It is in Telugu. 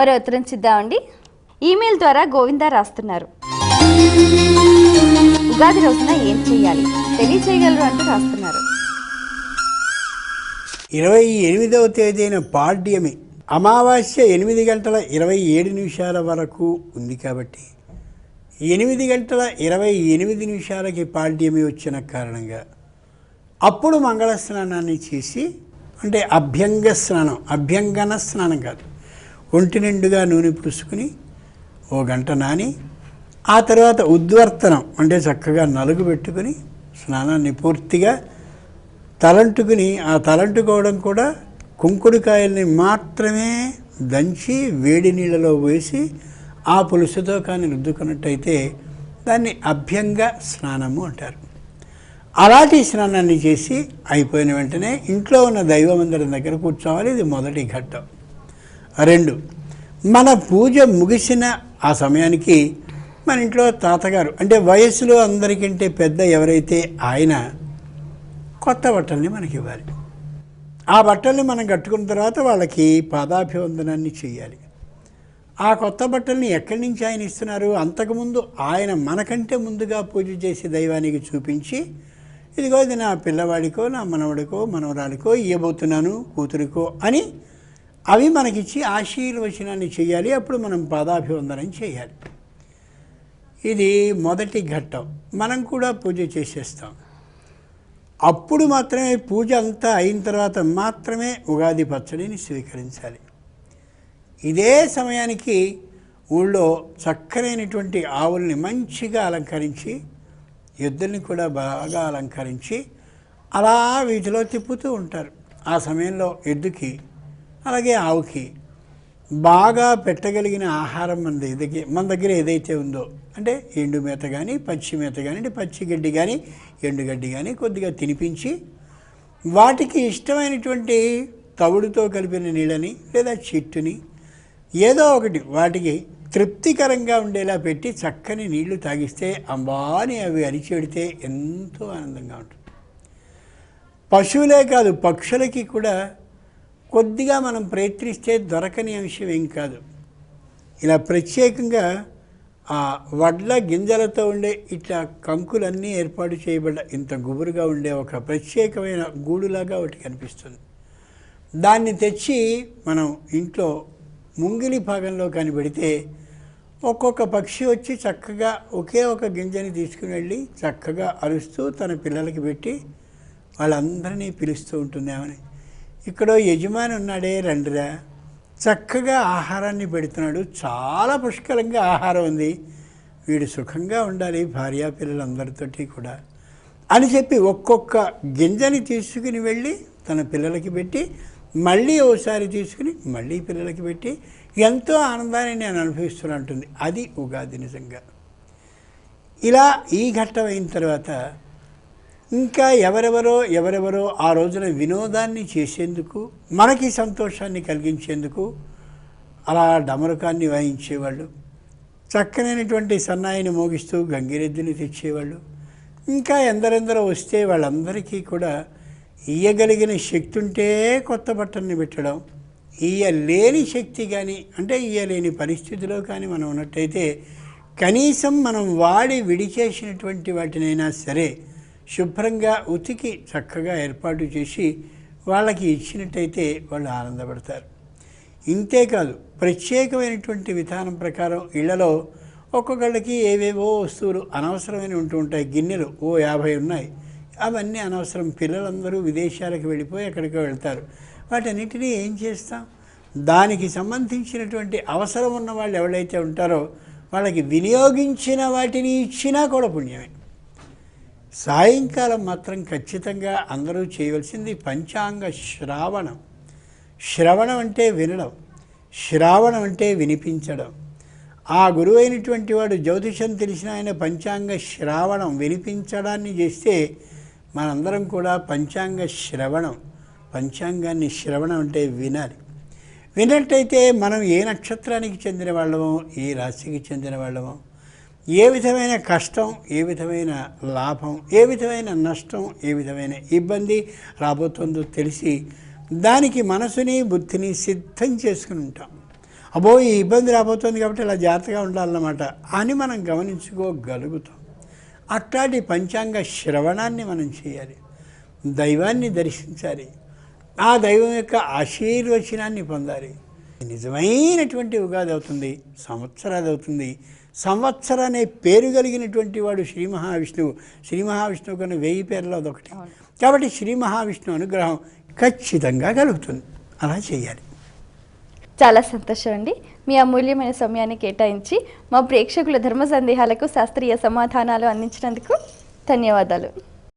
మరో ఉత్తరం చూద్దామండి ఈమెయిల్ ద్వారా గోవింద రాస్తున్నారు. ఉగాది రోజున ఏం చేయాలి? తెలియచేయగలరు అంటూ రాస్తున్నారు. ఇరవై ఎనిమిదవ తేదీన పాడ్యమి అమావాస్య ఎనిమిది గంటల ఇరవై ఏడు నిమిషాల వరకు ఉంది కాబట్టి ఎనిమిది గంటల ఇరవై ఎనిమిది నిమిషాలకి పాడ్యమి వచ్చిన కారణంగా అప్పుడు మంగళ స్నానాన్ని చేసి అంటే అభ్యంగ స్నానం అభ్యంగన స్నానం కాదు ఒంటి నిండుగా నూనె పూసుకుని ఓ గంట నాని ఆ తర్వాత ఉద్వర్తనం అంటే చక్కగా నలుగు పెట్టుకుని స్నానాన్ని పూర్తిగా తలంటుకుని ఆ తలంటుకోవడం కూడా కుంకుడుకాయల్ని మాత్రమే దంచి వేడి నీళ్ళలో వేసి ఆ పులుసుతో కానీ రుద్దుకున్నట్టయితే దాన్ని అభ్యంగ స్నానము అంటారు. అలాంటి స్నానాన్ని చేసి అయిపోయిన వెంటనే ఇంట్లో ఉన్న దైవమందిరం దగ్గర కూర్చోవాలి. ఇది మొదటి ఘట్టం. రెండు. మన పూజ ముగిసిన ఆ సమయానికి మన ఇంట్లో తాతగారు అంటే వయసులో అందరికంటే పెద్ద ఎవరైతే ఆయన కొత్త బట్టల్ని మనకి ఇవ్వాలి ఆ బట్టల్ని మనం కట్టుకున్న తర్వాత వాళ్ళకి పాదాభివందనాన్ని చేయాలి ఆ కొత్త బట్టల్ని ఎక్కడి నుంచి ఆయన ఇస్తున్నారు? అంతకుముందు ఆయన మనకంటే ముందుగా పూజ చేసి దైవానికి చూపించి ఇదిగో ఇది నా పిల్లవాడికో నా మనవడికో మనవరాలికో ఇవ్వబోతున్నాను కూతురికో అని అవి మనకిచ్చి ఆశీర్వచనాన్ని చేయాలి. అప్పుడు మనం పాదాభివందనం చేయాలి. ఇది మొదటి ఘట్టం. మనం కూడా పూజ చేసేస్తాం. అప్పుడు మాత్రమే పూజ అంతా అయిన తర్వాత మాత్రమే ఉగాది పచ్చడిని స్వీకరించాలి. ఇదే సమయానికి ఊళ్ళో చక్కనైనటువంటి ఆవుల్ని మంచిగా అలంకరించి ఎద్దుల్ని కూడా బాగా అలంకరించి అలా వీటిలో తిప్పుతూ ఉంటారు. ఆ సమయంలో ఎద్దుకి అలాగే ఆవుకి. బాగా పెట్టగలిగిన ఆహారం మన దగ్గర మన దగ్గర ఏదైతే ఉందో అంటే ఎండు మేత కానీ పచ్చి మేత కానీ అంటే పచ్చి గడ్డి కానీ ఎండుగడ్డి కానీ కొద్దిగా తినిపించి వాటికి ఇష్టమైనటువంటి తవుడుతో కలిపిన నీళ్ళని లేదా చెట్టుని ఏదో ఒకటి వాటికి తృప్తికరంగా ఉండేలా పెట్టి చక్కని నీళ్ళు తాగిస్తే అంబాని అవి అరిచేడితే ఎంతో ఆనందంగా ఉంటుంది. పశువులే కాదు పక్షులకి కూడా కొద్దిగా మనం ప్రయత్నిస్తే దొరకని అంశం ఏం కాదు. ఇలా ప్రత్యేకంగా ఆ వడ్ల గింజలతో ఉండే ఇట్లా కంకులన్నీ ఏర్పాటు చేయబడ్డ ఇంత గుబురుగా ఉండే ఒక ప్రత్యేకమైన గూడులాగా ఒకటి కనిపిస్తుంది. దాన్ని తెచ్చి మనం ఇంట్లో ముంగిలి భాగంలో కనిపెడితే ఒక్కొక్క పక్షి వచ్చి చక్కగా ఒకే ఒక గింజని తీసుకుని వెళ్ళి చక్కగా అరుస్తూ తన పిల్లలకి పెట్టి వాళ్ళందరినీ పిలుస్తూ ఉంటుంది ఇక్కడ యజమాని ఉన్నాడే రండిరా. చక్కగా ఆహారాన్ని పెడుతున్నాడు. చాలా పుష్కలంగా ఆహారం ఉంది. వీడు సుఖంగా ఉండాలి భార్యా పిల్లలందరితోటి కూడా. అని చెప్పి ఒక్కొక్క గింజని తీసుకుని వెళ్ళి తన పిల్లలకి పెట్టి మళ్ళీ ఓసారి తీసుకుని మళ్ళీ పిల్లలకి పెట్టి ఎంతో ఆనందాన్ని నేను అనుభవిస్తున్నా ఉంటుంది అది ఉగాది నిజంగా. ఇలా ఈ ఘట్టం అయిన తర్వాత ఇంకా ఎవరెవరో ఎవరెవరో ఆ రోజున వినోదాన్ని చేసేందుకు మనకి సంతోషాన్ని కలిగించేందుకు అలా డమరుకాన్ని వాయించేవాళ్ళు. చక్కనైనటువంటి సన్నాయిని మోగిస్తూ గంగిరెద్దుని తెచ్చేవాళ్ళు. ఇంకా ఎందరెందరో వస్తే వాళ్ళందరికీ కూడా ఇయ్యగలిగిన శక్తి ఉంటే కొత్త బట్టల్ని పెట్టడం ఇయ్యలేని శక్తి కానీ అంటే ఇయ్యలేని పరిస్థితిలో కానీ మనం ఉన్నట్టయితే కనీసం మనం వాడి విడిచేసినటువంటి వాటినైనా సరే శుభ్రంగా ఉతికి చక్కగా ఏర్పాటు చేసి వాళ్ళకి ఇచ్చినట్టయితే వాళ్ళు ఆనందపడతారు. ఇంతేకాదు ప్రత్యేకమైనటువంటి విధానం ప్రకారం ఇళ్ళలో ఒక్కొక్కళ్ళకి ఏవేవో వస్తువులు అనవసరమైన ఉంటూ ఉంటాయి. గిన్నెలు ఓ యాభై ఉన్నాయి. అవన్నీ అనవసరం. పిల్లలందరూ విదేశాలకు వెళ్ళిపోయి ఎక్కడికో వెళ్తారు. వాటన్నిటినీ ఏం చేస్తాం? దానికి సంబంధించినటువంటి అవసరం ఉన్న వాళ్ళు ఎవరైతే ఉంటారో వాళ్ళకి వినియోగించిన వాటిని ఇచ్చినా కూడా పుణ్యమే. సాయంకాలం మాత్రం ఖచ్చితంగా అందరూ చేయవలసింది పంచాంగ శ్రావణం. శ్రవణం అంటే వినడం శ్రావణం అంటే వినిపించడం. ఆ గురువైనటువంటి వాడు జ్యోతిషం తెలిసిన ఆయన పంచాంగ శ్రావణం వినిపించడాన్ని చేస్తే మనందరం కూడా పంచాంగ శ్రవణం పంచాంగాన్ని శ్రవణం అంటే వినాలి. వినట్టయితే మనం ఏ నక్షత్రానికి చెందిన వాళ్ళమో ఏ రాశికి చెందిన వాళ్ళమో ఏ విధమైన కష్టం ఏ విధమైన లాభం ఏ విధమైన నష్టం ఏ విధమైన ఇబ్బంది రాబోతుందో తెలిసి దానికి మనసుని బుద్ధిని సిద్ధం చేసుకుని ఉంటాం. అబో ఈ ఇబ్బంది రాబోతుంది కాబట్టి ఇలా జాగ్రత్తగా ఉండాలన్నమాట అని మనం గమనించుకోగలుగుతాం. అట్లాంటి పంచాంగ శ్రవణాన్ని మనం చేయాలి. దైవాన్ని దర్శించాలి. ఆ దైవం యొక్క ఆశీర్వచనాన్ని పొందాలి. నిజమైనటువంటి ఉగాది అవుతుంది సంవత్సరాది అవుతుంది. సంవత్సర అనే పేరు కలిగినటువంటి వాడు శ్రీ మహావిష్ణువు. శ్రీ మహావిష్ణువు కన్నా వెయ్యి పేర్లో అదొకటి కాబట్టి శ్రీ మహావిష్ణువు అనుగ్రహం ఖచ్చితంగా కలుగుతుంది. అలా చేయాలి. చాలా సంతోషం అండి. మీ అమూల్యమైన సమయాన్ని కేటాయించి మా ప్రేక్షకుల ధర్మ సందేహాలకు శాస్త్రీయ సమాధానాలు అందించినందుకు ధన్యవాదాలు.